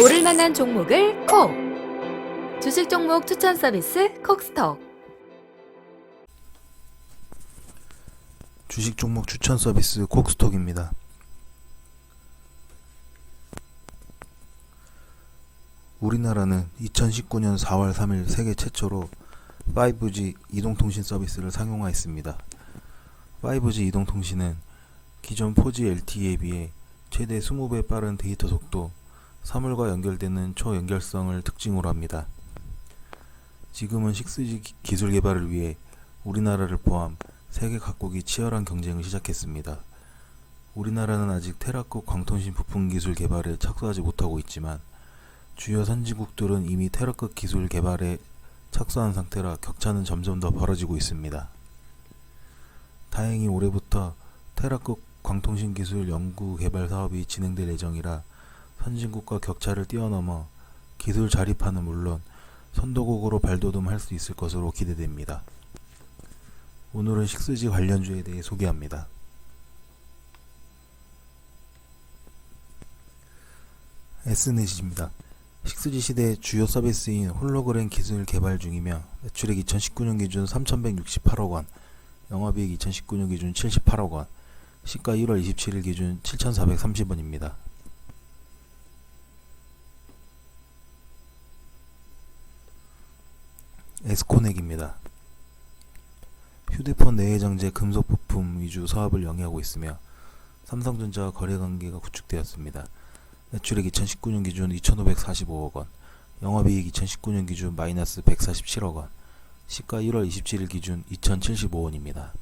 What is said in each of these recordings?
오를 만한 종목을 콕! 주식 종목 추천 서비스 콕스톡. 주식 종목 추천 서비스 콕스톡입니다. 우리나라는 2019년 4월 3일 세계 최초로 5G 이동통신 서비스를 상용화했습니다. 5G 이동통신은 기존 4G LTE에 비해 최대 20배 빠른 데이터 속도, 사물과 연결되는 초연결성을 특징으로 합니다. 지금은 6G 기- 기술 개발을 위해 우리나라를 포함 세계 각국이 치열한 경쟁을 시작했습니다. 우리나라는 아직 테라급 광통신 부품 기술 개발에 착수하지 못하고 있지만 주요 선진국들은 이미 테라급 기술 개발에 착수한 상태라 격차는 점점 더 벌어지고 있습니다. 다행히 올해부터 테라급 광통신 기술 연구 개발 사업이 진행될 예정이라 선진국과 격차를 뛰어넘어 기술 자립화는 물론 선도국으로 발돋움할 수 있을 것으로 기대됩니다. 오늘은 식스지 관련주에 대해 소개합니다. S넷입니다. 식스지 시대의 주요 서비스인 홀로그램 기술 개발 중이며 매출액 2019년 기준 3,168억 원, 영업이익 2019년 기준 78억 원, 시가 1월 27일 기준 7,430원입니다. 에스코넥입니다. 휴대폰 내외 장재 금속 부품 위주 사업을 영위하고 있으며 삼성전자와 거래 관계가 구축되었습니다. 매출액 2019년 기준 2,545억 원, 영업이익 2019년 기준 마이너스 147억 원, 시가 1월 27일 기준 2,075원입니다.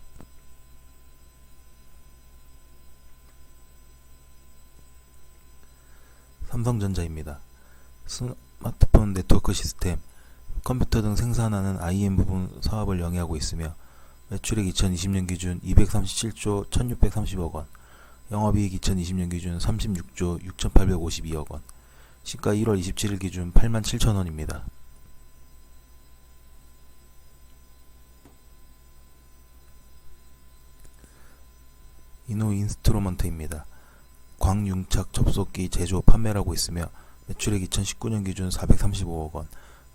삼성전자입니다. 스마트폰 네트워크 시스템, 컴퓨터 등 생산하는 IM 부분 사업을 영위하고 있으며 매출액 2020년 기준 237조 1630억 원, 영업이익 2020년 기준 36조 6852억 원, 시가 1월 27일 기준 8만 7천 원입니다. 이노 인스트루먼트입니다. 광융착 접속기 제조 판매를 하고 있으며 매출액 2019년 기준 435억 원,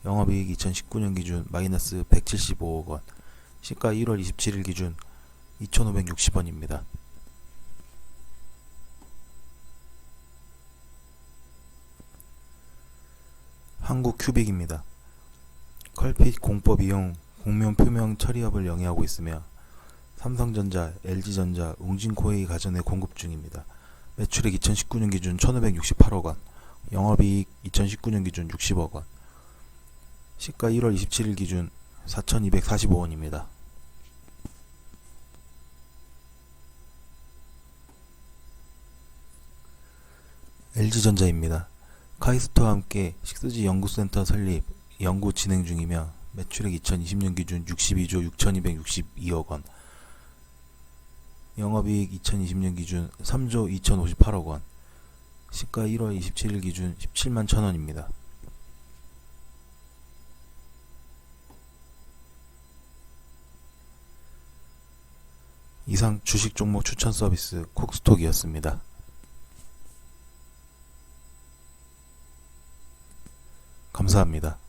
영업이익 2019년 기준 마이너스 175억 원, 시가 1월 27일 기준 2,560원입니다. 한국 큐빅입니다. 컬핏 공법 이용 공면 표명 처리업을 영위하고 있으며 삼성전자, LG전자, 웅진코웨이 가전에 공급 중입니다. 매출액 2019년 기준 1,568억 원, 영업이익 2019년 기준 60억 원, 시가 1월 27일 기준 4,245원입니다. LG전자입니다. 카이스트와 함께 식스지 연구센터 설립, 연구 진행 중이며 매출액 2020년 기준 62조 6,262억 원, 영업이익 2020년 기준 3조 2,058억 원, 시가 1월 27일 기준 17만 1,000원입니다. 이상 주식 종목 추천 서비스 콕스톡이었습니다. 감사합니다.